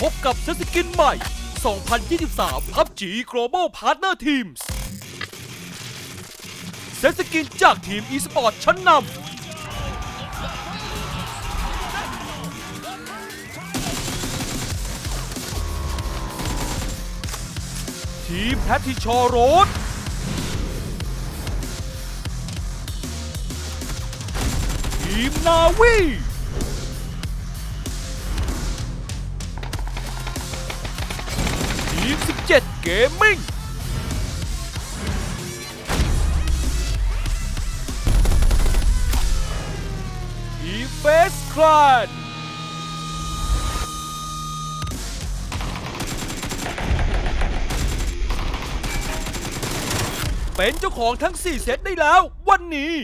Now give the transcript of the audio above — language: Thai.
พบกับเซสกินใหม่ 2023 PUBG Global Partner Teams เซตสกินจากทีม eSport ชั้นนำ ทีมแพทิชอโรดทีมนาวี ทีม17เกมมิ่งทีเฟสคลานเป็นเจ้าของทั้ง 4 เซตได้แล้ววันนี้